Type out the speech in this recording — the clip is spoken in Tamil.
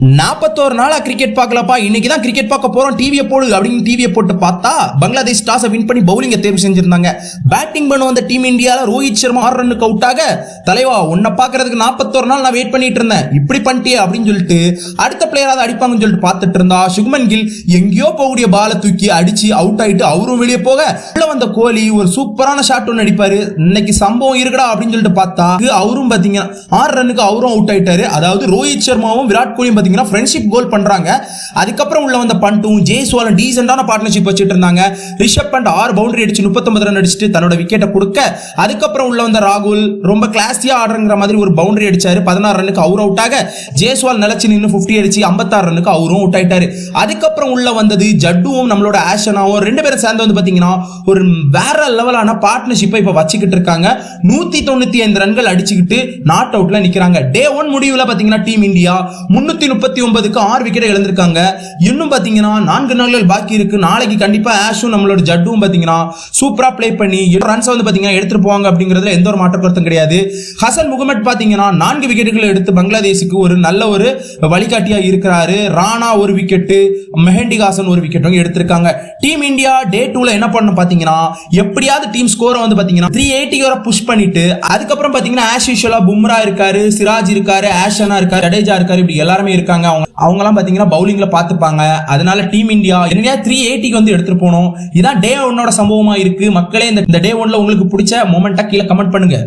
நாற்பத்தோரு நாளா கிரிக்கெட் பார்க்கலப்பா. இன்னைக்கு தான் கிரிக்கெட் பார்க்க போறோம் டிவியை போடு அப்படின்னு டிவியை போட்டு பார்த்தா பங்களாதேஷ் டாஸை வின் பண்ணி பவுலிங்கை தேர்வு செஞ்சிருந்தாங்க. பேட்டிங் பண்ண வந்த டீம் இந்தியால ரோஹித் சர்மா ஆறு ரன்னுக்கு அவுட் ஆக தலைவா உன்னை பார்க்கறதுக்கு நாற்பத்தோரு நாள் நான் வெயிட் பண்ணிட்டு இருந்தேன். இப்படி பண்ணிட்டியே அப்படின்னு சொல்லிட்டு அடுத்த பிளேயராவது அடிப்பாங்கன்னு சொல்லிட்டு பார்த்துட்டு இருந்தா சுக்மன் கில் எங்கேயோ போகக்கூடிய பாலை தூக்கி அடிச்சு அவுட் ஆயிட்டு அவரும் வெளியே போக உள்ள வந்த கோலி ஒரு சூப்பரான ஷாட் ஒன்று அடிப்பாரு. இன்னைக்கு சம்பவம் இருக்குடா அப்படின்னு சொல்லிட்டு பார்த்தா அவரும் பாத்தீங்கன்னா ஆறு ரன்னுக்கு அவரும் அவுட் ஆயிட்டாரு. அதாவது ரோஹித் சர்மாவும் விராட் கோலியும் பார்த்தீங்கன்னா ஃப்ரெண்ட்ஷிப் கோல் பண்ணுறாங்க அதுக்கப்புறம் உள்ள வந்த பண்ட்டும் ஜேஸ்வாலும் டீசெண்டான பார்ட்னர்ஷிப் வச்சுட்டு இருந்தாங்க. ரிஷப் பண்ட் ஆறு பவுண்டரி அடிச்சு முப்பத்தொன்பது ரன் அடிச்சுட்டு தன்னோட விக்கெட்டை கொடுக்க அதுக்கப்புறம் உள்ள வந்த ராகுல் ரொம்ப கிளாஸியாக ஆடுறங்கிற மாதிரி ஒரு பவுண்டரி அடிச்சாரு. பதினாறு ரன்னுக்கு அவர் அவுட் ஆக ஜெய்ஸ்வால் நிலச்சி நின்று ஃபிஃப்டி அடிச்சு ஐம்பத்தாறு ரன்னுக்கு அவரும் அவுட் ஆயிட்டாரு. அதுக்கப்புறம் உள்ள வந்தது ஜட்டுவும் நம்மளோட ஆஷனாவும் ரெண்டு பேரும் சேர்ந்து வந்து பார்த்தீங்கன்னா ஒரு வேற லெவலான பார்ட்னர்ஷிப்பை இப்போ வச்சுக்கிட்டு இருக்காங்க. நூற்றி தொண்ணூற்றி ஐந்து ரன்கள் அடிச்சுக்கிட்டு நாட் அவுட்ல நிற்கிறாங்க டே ஒன் முடிவில் பார்த்தீங்கன்னா டீம் இந்தியா முன்னூற்றி முப்பத்தி ஒன்பதுக்கு ஆறு விக்கெட் இழந்திருக்காங்க. இன்னும் பாத்தீங்கன்னா நான்கு நாள்கள் பாக்கி இருக்கு. நாளைக்கு கண்டிப்பா ஆஷும் நம்மளோட ஜட்டும் பாத்தீங்கன்னா சூப்பரா ப்ளே பண்ணி ரன்ஸ் வந்து பாத்தீங்கன்னா எடுத்துட்டு போவாங்க அப்படிங்கிறதுல எந்த ஒரு மாற்ற கருத்தும் கிடையாது. ஹசன் முகமட் பாத்தீங்கன்னா நான்கு விக்கெட்டுகள் எடுத்து பங்களாதேஷுக்கு ஒரு நல்ல ஒரு வழிகாட்டியா இருக்கிறாரு. ராணா ஒரு விக்கெட்டு மெஹண்டி ஹாசன் ஒரு விக்கெட்டும் எடுத்திருக்காங்க. டீம் இந்தியா டே டூல என்ன பண்ணணும் பாத்தீங்கன்னா எப்படியாவது டீம் ஸ்கோரை வந்து பாத்தீங்கன்னா த்ரீ எயிட்டி வரை புஷ் பண்ணிட்டு அதுக்கப்புறம் பாத்தீங்கன்னா ஆஷ் யூஷுவலா பும்ரா இருக்காரு சிராஜ் இருக்காரு ஆஷனா இருக்காரு ஜடேஜா இருக்காரு இப்படி எல்லாருமே இருக்காங்க. அவங்க அவங்கலாம் பாத்தீங்கன்னா பவுலிங்ல பாத்துப்பாங்க. அதனால டீம் இந்தியா இந்தியா த்ரீ எயிட்டிக்கு வந்து எடுத்துட்டு போனோம் இதான் டே ஒன்னோட சம்பவமா இருக்கு. மக்களே இந்த டே ஒன்ல உங்களுக்கு பிடிச்ச மொமெண்டா கீழே கமெண்ட் பண்ணுங்க.